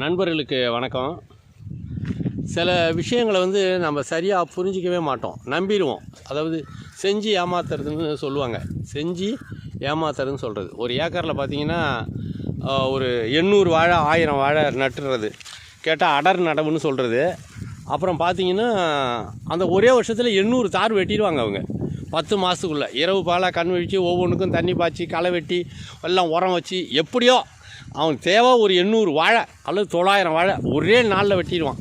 நண்பர்களுக்கு வணக்கம். சில விஷயங்களை வந்து நம்ம சரியாக புரிஞ்சிக்கவே மாட்டோம். நம்பிடுவோம். அதாவது செஞ்சு ஏமாத்துறதுன்னு சொல்லுவாங்க. செஞ்சு ஏமாத்துறதுன்னு சொல்கிறது ஒரு ஏக்கரில் பார்த்தீங்கன்னா ஒரு எண்ணூறு வாழை ஆயிரம் வாழை நட்டுறது. கேட்டால் அடர் நடவுன்னு சொல்கிறது அப்புறம் பார்த்தீங்கன்னா அந்த ஒரே வருஷத்தில் எண்ணூறு தார் வெட்டிடுவாங்க அவங்க. பத்து மாதத்துக்குள்ளே இரவு பாலாக கண் விழிச்சு ஒவ்வொன்றுக்கும் தண்ணி பாய்ச்சி களை வெட்டி எல்லாம் உரம் வச்சு எப்படியோ அவனுக்கு தேவை ஒரு எண்ணூறு வாழை அல்லது தொள்ளாயிரம் வாழை. ஒரே நாளில் வெட்டிடுவான்.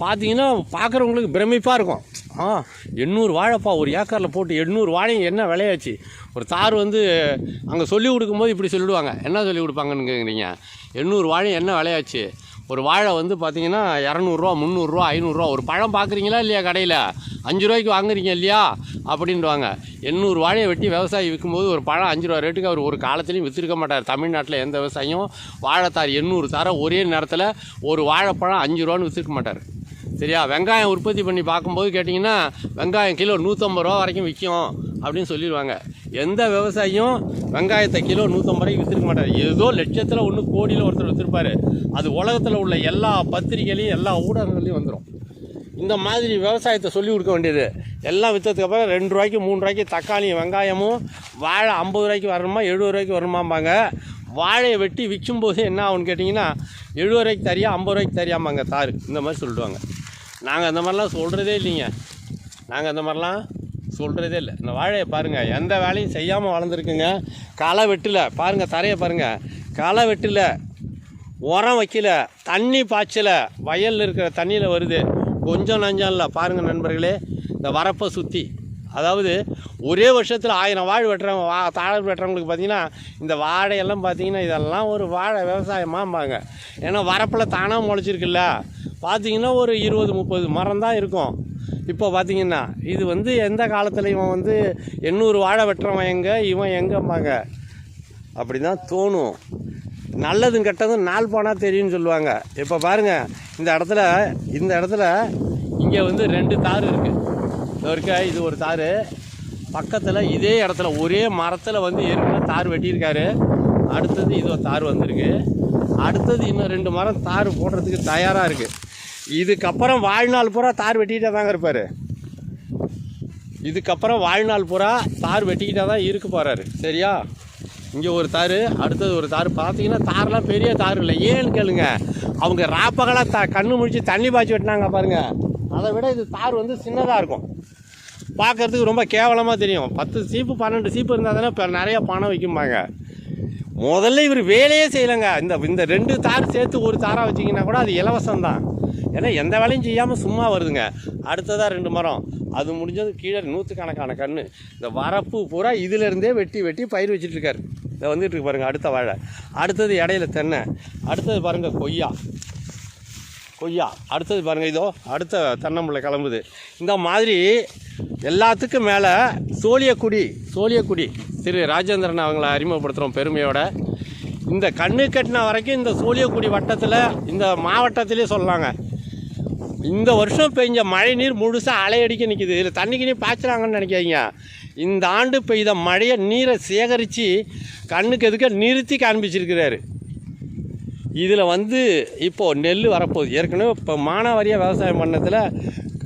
பார்த்தீங்கன்னா பார்க்குறவங்களுக்கு பிரமிப்பாக இருக்கும். ஆ எண்ணூறு வாழைப்பா ஒரு ஏக்கரில் போட்டு எண்ணூறு வாழையும் என்ன விளையாச்சு ஒரு தார் வந்து அங்கே சொல்லி கொடுக்கும்போது இப்படி சொல்லிவிடுவாங்க என்ன சொல்லி கொடுப்பாங்கன்னு கேட்குறீங்க எண்ணூறு வாழையும் என்ன விளையாச்சு ஒரு வாழை வந்து பார்த்தீங்கன்னா இரநூறுவா முந்நூறுரூவா ஐநூறுரூவா ஒரு பழம் பார்க்குறீங்களா இல்லையா கடையில்? அஞ்சு ரூபாய்க்கு வாங்குறீங்க இல்லையா? அப்படின்வாங்க எண்ணூறு வாழையை வெட்டி விவசாயி விற்கும்போது ஒரு பழம் அஞ்சு ரூபா ரேட்டுக்கு அவர் ஒரு காலத்துலையும் விற்றுருக்க மாட்டார். தமிழ்நாட்டில் எந்த விவசாயியும் வாழைத்தார் எண்ணூறு தார ஒரே நேரத்தில் ஒரு வாழைப்பழம் அஞ்சு ரூபான்னு விற்றுருக்க மாட்டார். சரியா? வெங்காயம் உற்பத்தி பண்ணி பார்க்கும்போது கேட்டிங்கன்னா வெங்காயம் கிலோ நூற்றம்பது ரூபா வரைக்கும் விற்கும் அப்படின்னு சொல்லிடுவாங்க. எந்த விவசாயியும் வெங்காயத்தை கிலோ நூற்றம்பது ரூபாய்க்கு விற்றுருக்க மாட்டார். ஏதோ லட்சத்தில் ஒன்று கோடியில் ஒருத்தர் விற்றுருப்பாரு அது உலகத்தில் உள்ள எல்லா பத்திரிகைலையும் எல்லா ஊடகங்கள்லையும் வந்துடும் இந்த மாதிரி விவசாயத்தை சொல்லி கொடுக்க வேண்டியது. எல்லாம் விற்றதுக்கப்புறம் ரெண்டு ரூபாய்க்கு மூணு ரூபாய்க்கு தக்காளியும் வெங்காயமும் வாழை ஐம்பது ரூபாய்க்கு வரணுமா எழுபது ரூபாய்க்கு வரணுமாம்பாங்க. வாழையை வெட்டி விற்கும்போது என்ன ஆகும்னு கேட்டிங்கன்னா எழுபது ரூபாய்க்கு தரியா ஐம்பது ரூபாய்க்கு தரியாமாங்க தார். இந்த மாதிரி சொல்லிடுவாங்க. நாங்கள் அந்த மாதிரிலாம் சொல்கிறதே இல்லைங்க. நாங்கள் அந்த மாதிரிலாம் சொல்கிறதே இல்லை. இந்த வாழையை பாருங்கள் எந்த வேலையும் செய்யாமல் வளர்ந்துருக்குங்க. களை வெட்டில். பாருங்கள் தரையை பாருங்கள் களை வெட்டில். உரம் வைக்கல. தண்ணி பாய்ச்சல. வயலில் இருக்கிற தண்ணியில் வருது. கொஞ்சம் நஞ்சம் இல்லை பாருங்கள் நண்பர்களே இந்த வரப்பை சுற்றி அதாவது ஒரே வருஷத்தில் ஆயிரம் வாழை வெட்டுறவங்க வா தாழை வெட்டுறவங்களுக்கு பார்த்தீங்கன்னா இந்த வாழையெல்லாம் பார்த்தீங்கன்னா இதெல்லாம் ஒரு வாழை விவசாயமாம்பாங்க. ஏன்னா வரப்பில் தானாக முளைச்சிருக்குல்ல. பார்த்தீங்கன்னா ஒரு இருபது முப்பது மரம் தான் இருக்கும். இப்போ பார்த்தீங்கன்னா இது வந்து எந்த காலத்தில் இவன் வந்து எண்ணூறு வாழை வெட்டுறவன் எங்கே இவன் எங்கேம்பாங்க. அப்படி தான் தோணும். நல்லதும் கெட்டதும் நாள் போனால் தெரியும்னு சொல்லுவாங்க. இப்போ பாருங்கள் இந்த இடத்துல இந்த இடத்துல இங்கே வந்து ரெண்டு தார் இருக்குது இருக்க இது ஒரு தார். பக்கத்தில் இதே இடத்துல ஒரே மரத்தில் வந்து ஏற்கனவே தார் வெட்டியிருக்காரு. அடுத்தது இது ஒரு தார் வந்திருக்கு. அடுத்தது இன்னும் ரெண்டு மரம் தார் போடுறதுக்கு தயாராக இருக்குது இதுக்கப்புறம் வாழ்நாள் பூரா தார் வெட்டிக்கிட்டே தாங்க இருப்பார். இதுக்கப்புறம் வாழ்நாள் பூரா தார் வெட்டிக்கிட்டே தான் இருக்க போகிறாரு சரியா? இங்கே ஒரு தார் அடுத்தது ஒரு தார். பார்த்தீங்கன்னா தார்லாம் பெரிய தார் இல்லை. ஏன்னு கேளுங்க. அவங்க ராப்பகலாக த கண்ணு முடிச்சு தண்ணி பாய்ச்சி வெட்டினாங்க பாருங்கள் அதை விட இது தார் வந்து சின்னதாக இருக்கும். பார்க்கறதுக்கு ரொம்ப கேவலமாக தெரியும். பத்து சீப்பு பன்னெண்டு சீப்பு இருந்தால் தானே இப்போ நிறையா பணம் வைக்கும்பாங்க. முதல்ல இவர் வேலையே செய்யலைங்க. இந்த இந்த ரெண்டு தார் சேர்த்து ஒரு தாராக வச்சிங்கன்னா கூட அது இலவசம் தான் ஏன்னா எந்த வேலையும் செய்யாமல் சும்மா வருதுங்க. அடுத்ததாக ரெண்டு மரம். அது முடிஞ்சது கீழே நூற்றுக்கணக்கான கன்று இந்த வரப்பு பூரா இதிலேருந்தே வெட்டி வெட்டி பயிர் வச்சுட்டுருக்காரு இதை வந்துட்டு இருக்கு அடுத்த வாழை. அடுத்தது இடையில தென்னை. அடுத்தது பாருங்கள் கொய்யா. கொய்யா. அடுத்தது பாருங்கள் இதோ அடுத்த தென்னம்பிள்ளை கிளம்புது. இந்த மாதிரி எல்லாத்துக்கும் மேலே சோழியக்குடி சோழியக்குடி. திரு ராஜேந்திரன் அவங்கள அறிமுகப்படுத்துகிறோம் பெருமையோட. இந்த கண்ணு கட்டின வரைக்கும் இந்த சோழியக்குடி வட்டத்தில் இந்த மாவட்டத்திலே சொல்லலாங்க இந்த வருஷம் பெஞ்ச மழை நீர் முழுசாக அலையடிக்க நிற்கிது இதில் தண்ணிக்கு நீர் பாய்ச்சுறாங்கன்னு நினைக்காதீங்க. இந்த ஆண்டு பெய்த மழையை நீரை சேகரித்து கண்ணுக்கு எதுக்க நிறுத்தி காண்பிச்சிருக்கிறாரு. இதில் வந்து இப்போது நெல் வரப்போகுது. ஏற்கனவே இப்போ மானாவாரியாக விவசாயம் பண்ணதில்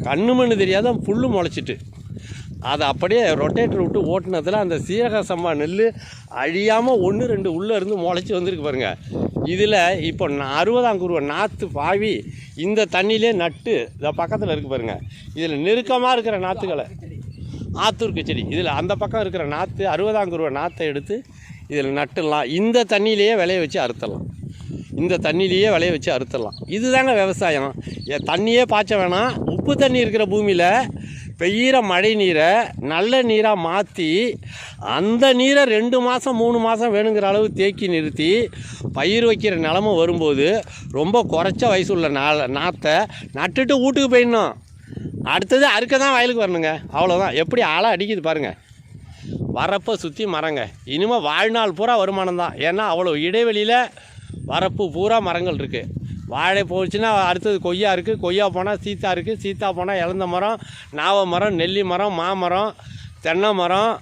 கண்ணு மண்ணு தெரியாத புல் முளைச்சிட்டு. அதை அப்படியே ரொட்டேட்டர் விட்டு ஓட்டினதில் அந்த சீரக சம்பா நெல் அழியாமல் ஒன்று ரெண்டு உள்ளே இருந்து முளைச்சி வந்திருக்கு பாருங்கள் இதில் இப்போ நான் அறுபதாம் குருவை நாற்று பாவி இந்த தண்ணியிலே நட்டு இந்த பக்கத்தில் இருக்கு பாருங்கள் இதில் நெருக்கமாக இருக்கிற நாற்றுகளை ஆத்தூர் செடி இதில் அந்த பக்கம் இருக்கிற நாற்று அறுபதாம் குருவை நாற்றை எடுத்து இதில் நட்டுடலாம். இந்த தண்ணியிலேயே விளைய வச்சு அறுத்துடலாம். இந்த தண்ணியிலேயே விளைய வச்சு அறுத்துடலாம். இதுதாங்க விவசாயம். தண்ணியே பாய்ச்ச வேணாம். உப்பு தண்ணி இருக்கிற பூமியில் பெய்கிற மழை நீரை நல்ல நீராக மாற்றி அந்த நீரை ரெண்டு மாதம் மூணு மாதம் வேணுங்கிற அளவு தேக்கி நிறுத்தி பயிர் வைக்கிற நிலமை வரும்போது ரொம்ப குறைச்ச வயசுள்ள நாள் நாற்றை நட்டுட்டு வீட்டுக்கு போயிடணும். அடுத்தது அறுக்க தான் வயலுக்கு வரணுங்க. அவ்வளோதான் எப்படி ஆளை அடிக்குது பாருங்கள் வரப்போ சுற்றி மரங்க. இனிமேல் வாழ்நாள் பூரா வருமானம் தான். ஏன்னா அவ்வளோ இடைவெளியில் வரப்பு பூரா மரங்கள் இருக்குது வாழை போச்சுன்னா அடுத்தது கொய்யா இருக்குது கொய்யா போனால் சீத்தா இருக்குது சீத்தா போனால் இழந்த மரம் நாவ மரம் நெல்லி மரம் மாமரம் தென்னை மரம்.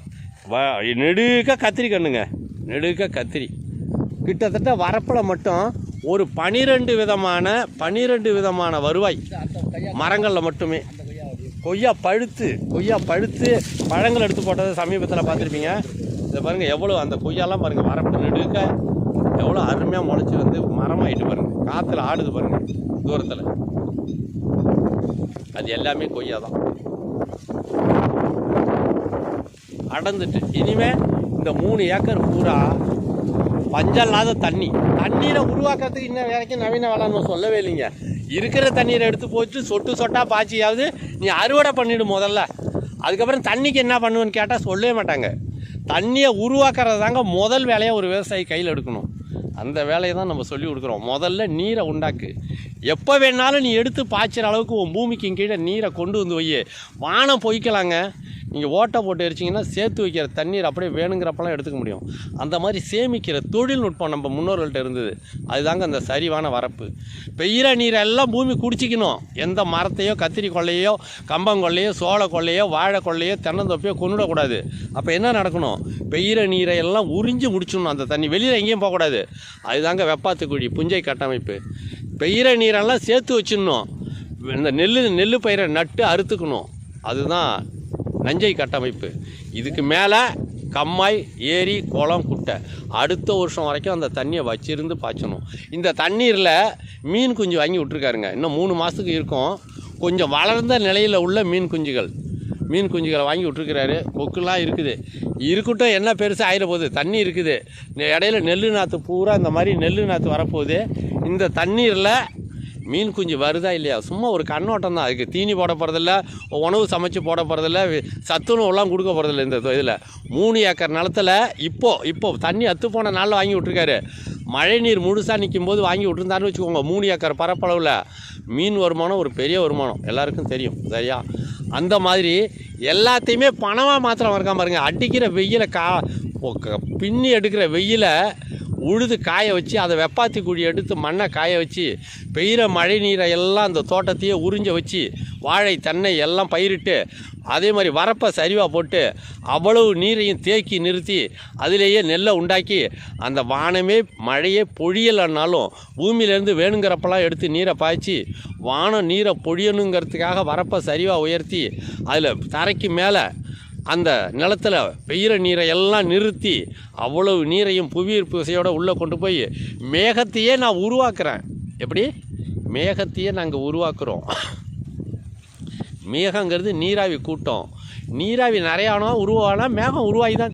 வ நெடுக்க கத்திரி கண்ணுங்க. நெடுக்க கத்திரி. கிட்டத்தட்ட வரப்பில் மட்டும் ஒரு பனிரெண்டு விதமான பனிரெண்டு விதமான வருவாய் மரங்களில் மட்டுமே. கொய்யா பழுத்து கொய்யா பழுத்து பழங்கள் எடுத்து போட்டதை சமீபத்தில் பார்த்துருப்பீங்க. இதை பாருங்கள் எவ்வளோ அந்த கொய்யாலாம் பாருங்கள் வரப்பு நெடுக்க எவ்வளோ அருமையாக முளைச்சி வந்து மரமாகிட்டு பாருங்கள் காற்றுல ஆடுது பாருங்கள் தூரத்தில். அது எல்லாமே கொய்யா தான். அடர்ந்துட்டு. இனிமேல் இந்த மூணு ஏக்கர் பூரா பஞ்சல்லாத தண்ணி. தண்ணீரை உருவாக்குறதுக்கு இன்னும் வரைக்கும் நவீன வேளாண்மை சொல்லவே இல்லைங்க. இருக்கிற தண்ணீரை எடுத்து போச்சு சொட்டு சொட்டாக பாய்ச்சியாவது நீ அறுவடை பண்ணிவிடு முதல்ல. அதுக்கப்புறம் தண்ணிக்கு என்ன பண்ணுவேன்னு கேட்டால் சொல்லவே மாட்டாங்க. தண்ணியை உருவாக்குறது தாங்க முதல் வேலையை ஒரு விவசாயி கையில் எடுக்கணும். அந்த வேலையை தான் நம்ம சொல்லி கொடுக்குறோம். முதல்ல நீரை உண்டாக்கு. எப்போ வேணாலும் நீ எடுத்து பாய்ச்சிற அளவுக்கு உன் பூமிக்கு கீழே நீரை கொண்டு வந்து வை வானம் பொய்க்கலாங்க. நீங்கள் ஓட்டை போட்டு எரிச்சிங்கன்னா சேர்த்து வைக்கிற தண்ணீர் அப்படியே வேணுங்கிறப்பெல்லாம் எடுத்துக்க முடியும். அந்த மாதிரி சேமிக்கிற தொழில்நுட்பம் நம்ம முன்னோர்கள்ட்ட இருந்தது. அதுதாங்க அந்த சரிவான வரப்பு. பெய்கிற நீரெல்லாம் பூமி குடிச்சிக்கணும். எந்த மரத்தையோ கத்திரி கொள்ளையோ கம்பங்கொல்லையோ சோள கொள்ளையோ வாழை கொள்ளையோ தென்னந்தொப்பையோ கொண்டுடக்கூடாது அப்போ என்ன நடக்கணும்? பெய்கிற நீரை எல்லாம் உறிஞ்சு முடிச்சிடணும் அந்த தண்ணி. வெளியில் எங்கேயும் போகக்கூடாது. அதுதாங்க வெப்பாத்துக்குழி புஞ்சை கட்டமைப்பு. பெய்கிற நீரெல்லாம் சேர்த்து வச்சிடணும். இந்த நெல் நெல் பயிரை நட்டு அறுத்துக்கணும். அதுதான் நஞ்சை கட்டமைப்பு. இதுக்கு மேலே கம்மாய் ஏரி குளம் குட்டை. அடுத்த வருஷம் வரைக்கும் அந்த தண்ணியை வச்சிருந்து பாய்ச்சணும். இந்த தண்ணீரில் மீன் குஞ்சு வாங்கி விட்ருக்காருங்க இன்னும் மூணு மாதத்துக்கு இருக்கும். கொஞ்சம் வளர்ந்த நிலையில் உள்ள மீன் குஞ்சுகள். மீன் குஞ்சுகளை வாங்கி விட்ருக்கிறாரு கொக்குலாம் இருக்குது. இருக்கட்டும் என்ன பெருசாக ஆயிட போகுது? தண்ணி இருக்குது. இடையில நெல் நாற்று பூரா இந்த மாதிரி நெல் நாற்று வரப்போகுது. இந்த தண்ணீரில் மீன் குஞ்சு வருதா இல்லையா? சும்மா ஒரு கண்ணோட்டம் தான். அதுக்கு தீனி போட போகிறதில்ல உணவு சமைச்சு போட போகிறதில்ல சத்துணவுலாம் கொடுக்க போகிறதில்ல இந்த இதில். மூணு ஏக்கர் நிலத்துல இப்போது இப்போ தண்ணி அத்து போன நாளில் வாங்கி விட்ருக்காரு மழை நீர் முழுசாக நிற்கும் போது வாங்கி விட்டுருந்தாருன்னு வச்சுக்கோங்க மூணு ஏக்கர் பரப்பளவில். மீன் வருமானம் ஒரு பெரிய வருமானம். எல்லாருக்கும் தெரியும் சரியா? அந்த மாதிரி எல்லாத்தையுமே பணமாக மாத்திரம் இருக்காம பாருங்கள் அடிக்கிற வெயில கா பின்னி எடுக்கிற வெயில உழுது காய வச்சு அதை வெப்பாத்தி குழி எடுத்து மண்ணை காய வச்சு பெய்கிற மழை நீரை எல்லாம் அந்த தோட்டத்தையே உறிஞ்ச வச்சு வாழை தென்னை எல்லாம் பயிரிட்டு அதே மாதிரி வரப்பை சரிவாக போட்டு அவ்வளவு நீரையும் தேக்கி நிறுத்தி அதிலேயே நெல்லை உண்டாக்கி அந்த வானமே மழையே பொழியலைன்னாலும் பூமியிலேருந்து வேணுங்கிறப்பெல்லாம் எடுத்து நீரை பாய்ச்சி வானம் நீரை பொழியணுங்கிறதுக்காக வரப்பை சரிவாக உயர்த்தி அதில் தரைக்கு மேலே அந்த நிலத்துல பெய்கிற நீரை எல்லாம் நிறுத்தி அவ்வளவு நீரையும் புவியீர்ப்பு விசையோடு உள்ளே கொண்டு போய் மேகத்தையே நான் உருவாக்குறேன். எப்படி? மேகத்தையே நாங்கள் உருவாக்குறோம். மேகங்கிறது நீராவி கூட்டம். நீராவி நிறையானோ உருவானா மேகம் உருவாகி தான்